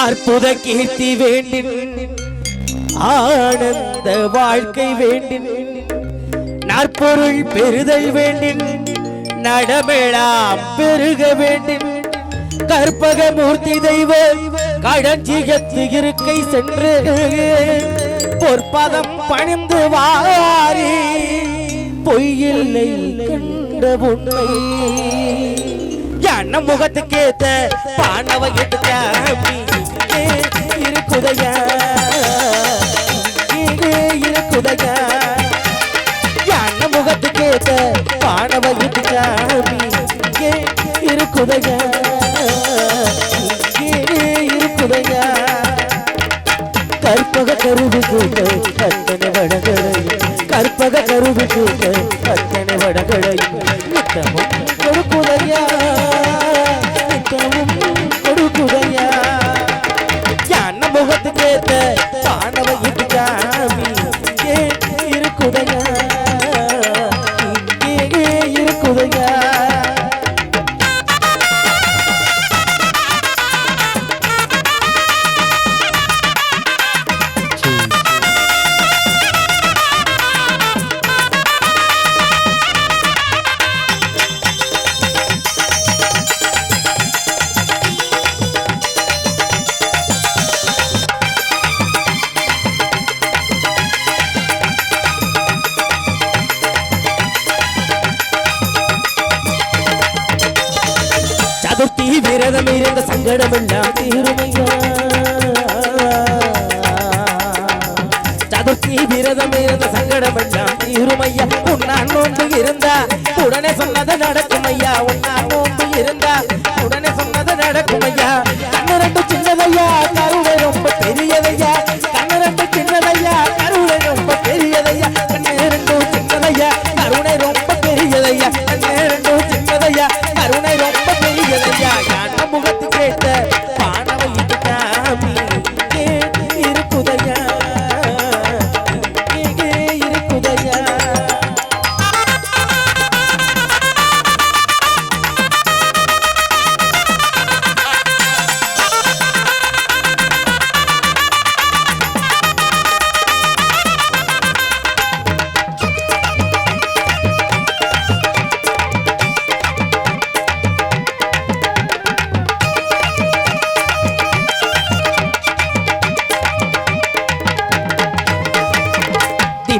அற்புத கீர்த்தி வேண்டின் ஆனந்த வாழ்க்கை வேண்டின் நற்பொருள் பெறுதல் வேண்டின் நடமெழாம் பெருக வேண்டின் கற்பகமூர்த்தி தெய்வ கடஞ்சிகத்து இருக்கை சென்று பொற்பதம் பணிந்து வாரி பொய்யில்லை கண்ட உண்மை. என்ன முகத்துக்கேத்த பாண்டவ எடுத்த இருக்குதையா இங்கே இருக்குதையா கற்பக கருவி கூட்ட அத்தனை வடகளையும் கற்பக கருவி கூட்ட அத்தனை வடகளையும் நித்தமும் கொடுக்குதையா. நித்தமும் கொடுக்குதையா. ஞான முகத்துக்கேத்த பானவை விரதம் இருந்த சங்கடம் எல்லாம் தீருமையா சதுர்த்தி விரதம் இருந்த சங்கடம் எல்லாம் தீருமையா உன்னா நோன்பு இருந்தா உடனே சொன்னது நடக்கும் ஐயா. உன்னா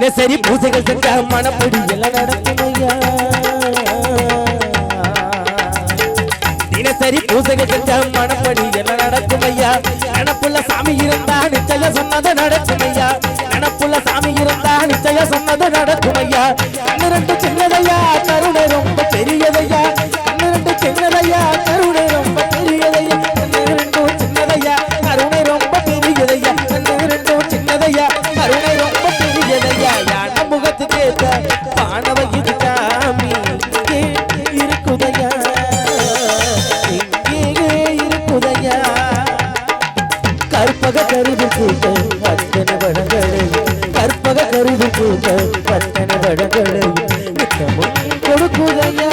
தினசரி பூசைகள் செஞ்ச மனப்படி எல்லாம் நடக்குமையா தினசரி பூசைகள் செஞ்ச மனப்படி எல்லாம் நடக்குமையா நினப்புள்ள சாமி இருந்தா நிச்சய சொன்னது நடக்குமையா நினப்புள்ள சாமி இருந்தா நிச்சய சொன்னது நடக்குமையா ரெண்டு சின்னதையா கற்பக கருது கூட்டம் பத்தன வடங்களை கற்பக கருது கூட்டம் பத்தன வடங்களை கொடுக்குதையா